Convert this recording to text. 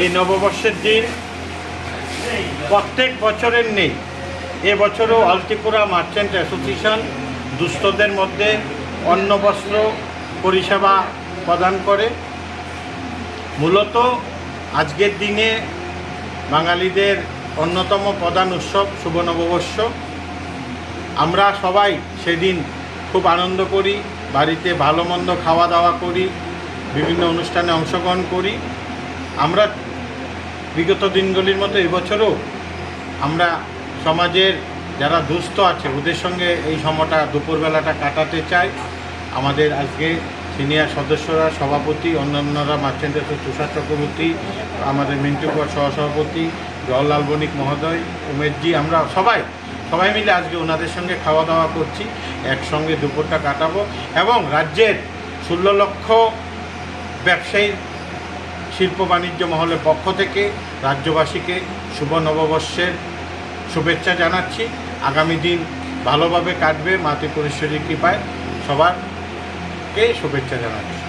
এই নববর্ষের দিন প্রত্যেক বছরের নেই। এবছরও আলতিপুরা মার্চেন্ট অ্যাসোসিয়েশন দুস্থদের মধ্যে অন্ন, বস্ত্র, পরিষেবা প্রদান করে। মূলত আজকের দিনে বাঙালিদের অন্যতম প্রধান উৎসব শুভ নববর্ষ। আমরা সবাই সেদিন খুব আনন্দ করি, বাড়িতে ভালো মন্দ খাওয়া দাওয়া করি, বিভিন্ন অনুষ্ঠানে অংশগ্রহণ করি। আমরা বিগত দিনগুলির মতো এবছরও আমরা সমাজের যারা দুস্থ আছে, ওদের সঙ্গে এই সময়টা, দুপুরবেলাটা কাটাতে চাই। আমাদের আজকে সিনিয়র সদস্যরা, সভাপতি, অন্যান্যরা, মার্চেন্টের তুষার চক্রবর্তী, আমাদের মিন্টুকর সহসভাপতি, জওয়াহরলাল বণিক মহোদয়, উমেশজি, আমরা সবাই সবাই মিলে আজকে ওনাদের সঙ্গে খাওয়া দাওয়া করছি। একসঙ্গে দুপুরটা কাটাবো এবং রাজ্যের ষোলো লক্ষ ব্যবসায়ী শিল্প বাণিজ্য মহলের পক্ষ থেকে রাজ্যবাসীকে শুভ নববর্ষের শুভেচ্ছা জানাচ্ছি। আগামী দিন ভালোভাবে কাটবে মাতৃপুরেশ্বরী কৃপায় সবারকে শুভেচ্ছা জানাচ্ছি।